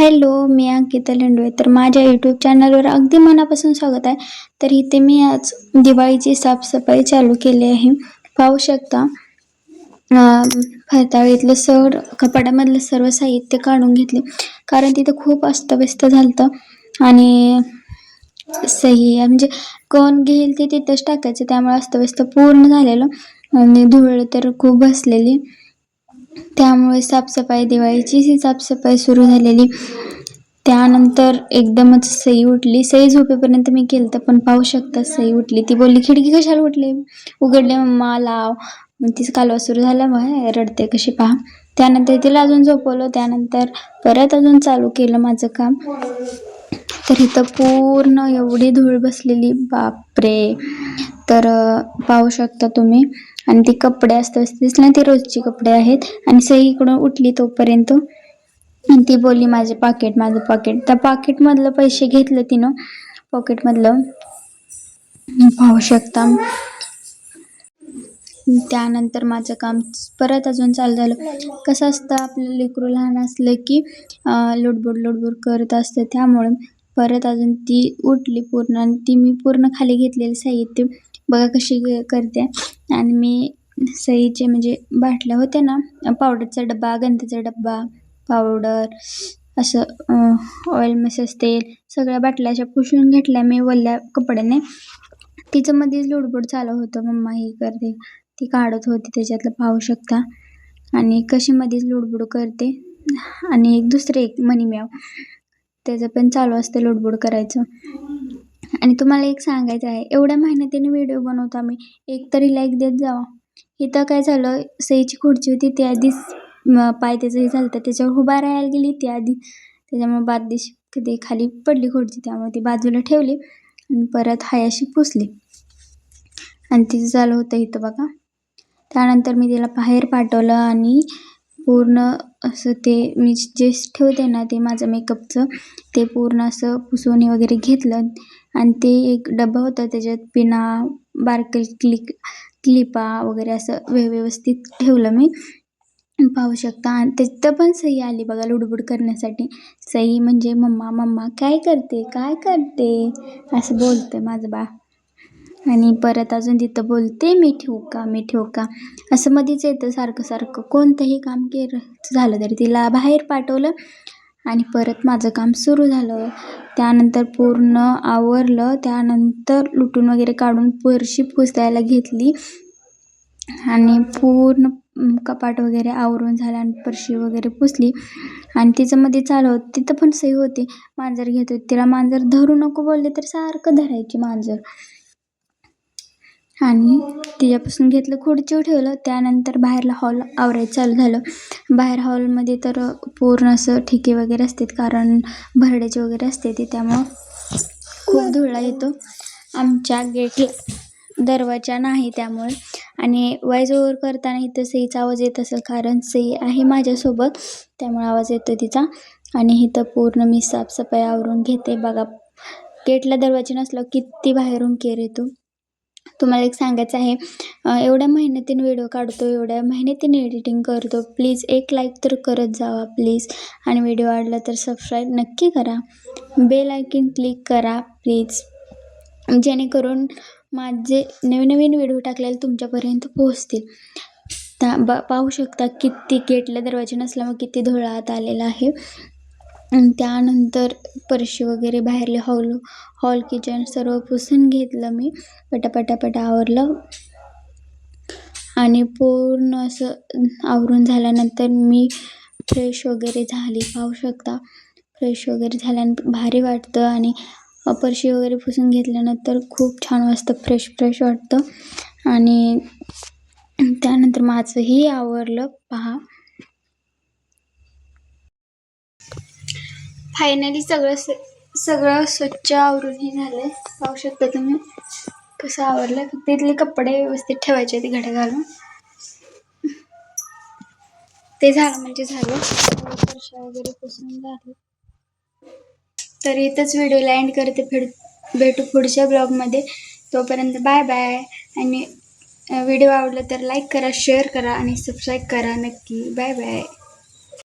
Hello मी अंकिता लेंडवे तर माझ्या YouTube चॅनलवर अगदी मनापासून स्वागत आहे. तर इथे मी आज दिवाळीची साफसफाई चालू केली आहे. पाहू शकता अं, फरताळीतलं सर कपाडामधलं सर्व साहित्य काढून घेतले. कारण तिथं खूप अस्तव्यस्त झालं आणि सही आहे म्हणजे कोण घेईल ते तिथंच टाकायचं. त्यामुळे अस्तव्यस्त पूर्ण झालेलं. आणि धूळ तर खूप बसलेली. त्यामुळे साफसफाई दिवाळीची ही साफसफाई सुरू झालेली. त्यानंतर एकदमच सई उठली. सई झोपेपर्यंत मी केलं तर पण पाहू शकता सई उठली. ती बोलली खिडकी कशाला उठली? उघडले मम्मा लाव. मग तिचं कालवा सुरू झाला मग रडते कशी पहा. त्यानंतर तिला अजून झोपवलं. त्यानंतर परत अजून चालू केलं माझं काम. तर इथं पूर्ण एवढी धूळ बसलेली बापरे. तर पाहू शकता तुम्ही. आणि ती कपडे असतात दिसले ना ते रोजचे कपडे आहेत. आणि सई इकडून उठली तोपर्यंत. आणि ती बोलली माझे पाकिट माझं पाकिट त्या पाकिटमधलं पैसे घेतलं तिनं. पॉकेटमधलं पाहू शकता. त्यानंतर माझं काम परत अजून चालू झालं. कसं असतं आपलं लेकरू लहान असलं की लुडबुड लुडबुड करत असतं. त्यामुळे परत अजून ती उठली पूर्ण आणि ती मी पूर्ण खाली घेतलेलं साहित्य बघा कशी करते. आणि मी सईचे म्हणजे बाटल्या होत्या ना पावडरचा डब्बा गंधाचा डब्बा पावडर असं ऑइल मसाज तेल सगळ्या बाटल्या अशा पुसून घेतल्या मी वल्ल्या कपड्याने. तिचं मध्येच लुडबुड चालू होतं. मम्मा ही करते. ती काढत होती त्याच्यातलं पाहू शकता. आणि कशी मध्येच लुडबुड करते. आणि एक दुसरे एक मनी म्याव त्याचं पण चालू असतं लोडबोड करायचं. आणि तुम्हाला एक सांगायचं आहे एवढ्या मेहनतीने व्हिडिओ बनवतो आम्ही एक तरी लाईक देत जावा. इथं काय झालं सईची खुर्ची होती ती आधीच पाय त्याचं हे झालं तर त्याच्यावर उभा राहायला गेली ती आधी त्याच्यामुळे बाद दिश कधी खाली पडली खुर्ची त्यामुळे ती बाजूला ठेवली आणि परत हायाशी पुसली. आणि तिचं झालं होतं इथं बघा. त्यानंतर मी तिला बाहेर पाठवलं आणि पूर्ण असं ते मी जे ठेवते ना ते माझं मेकअपचं ते पूर्ण असं पुसवणी वगैरे घेतलं. आणि ते एक डबा होता त्याच्यात पिना बारकल क्लिक क्लिपा वगैरे असं व्यवस्थित ठेवलं मी. पाहू शकता. आणि त्याचं पण सही आली बघा लुडबुड करण्यासाठी. सई म्हणजे मम्मा मम्मा काय करते? काय करते? असं बोलते माझं बा. आणि परत अजून तिथं बोलते मी ठेवू का मी ठेवू का? असं मध्येच येतं सारखं सारखं. कोणतंही काम केलं झालं तरी तिला बाहेर पाठवलं आणि परत माझं काम सुरू झालं. त्यानंतर पूर्ण आवरलं. त्यानंतर लुटून वगैरे काढून फरशी पुसायला घेतली आणि पूर्ण कपाट वगैरे आवरून झालं आणि फरशी वगैरे पुसली. आणि तिचं मध्ये चालू होतं. तिथं पण सही होती. मांजर घेत होती. तिला मांजर धरू नको बोलले तर सारखं धरायची मांजर. आणि तिच्यापासून घेतलं खुर्चीवर ठेवलं. त्यानंतर बाहेरला हॉल आवरायचं चालू झालं. बाहेर हॉलमध्ये तर पूर्ण असं ठिके वगैरे असतात कारण भरड्याचे वगैरे असते ते त्यामुळं खूप धुळा येतो. आमच्या गेटला दरवाजा नाही त्यामुळे. आणि वाईज ओव्हर करताना इथं सईचा आवाज येत असेल कारण सई आहे माझ्यासोबत. त्यामुळे आवाज येतो तिचा. आणि इथं पूर्ण मी साफसफाई आवरून घेते. बघा गेटला दरवाजा नसलं किती बाहेरून केर येतो. तुम्हाला एक सांगायचं आहे एवढ्या मेहनतीने व्हिडिओ काढतो एवढ्या मेहनतीने एडिटिंग करतो प्लीज एक लाईक तर करत जावा प्लीज आणि व्हिडिओ आवडला तर सबस्क्राईब नक्की करा. बेल आयकन क्लिक करा प्लीज जेणेकरून माझे नवीन नवीन व्हिडिओ टाकलेले तुमच्यापर्यंत पोहोचतील. त्या ब पाहू शकता किती गेटला दरवाजे नसल्यामुळे किती धुळा आत आलेला आहे. त्यानंतर फरशी वगैरे बाहेरले हॉल हॉल किचन सर्व पुसून घेतलं मी. पटापटापटा आवरलं. आणि पूर्ण असं आवरून झाल्यानंतर मी फ्रेश वगैरे झाली. पाहू शकता. फ्रेश वगैरे झाल्यानंतर भारी वाटतं आणि फरशी वगैरे पुसून घेतल्यानंतर खूप छान वाटतं फ्रेश फ्रेश वाटतं. आणि त्यानंतर माझंही आवरलं. पहा. फायनली सगळं स- सगळं स्वच्छ आवरून हे झालंय पाहू शकता तुम्ही कसं आवरलं. फक्त इथले कपडे व्यवस्थित ठेवायचे ते घड्या घालून. ते झालं म्हणजे झालं. फरशा वगैरे पुसून झालं. तर इथंच व्हिडिओला एंड करते फेड भेटू पुढच्या ब्लॉगमध्ये. तोपर्यंत बाय बाय आणि व्हिडिओ आवडला तर लाईक करा शेअर करा आणि सबस्क्राईब करा नक्की. Bye bye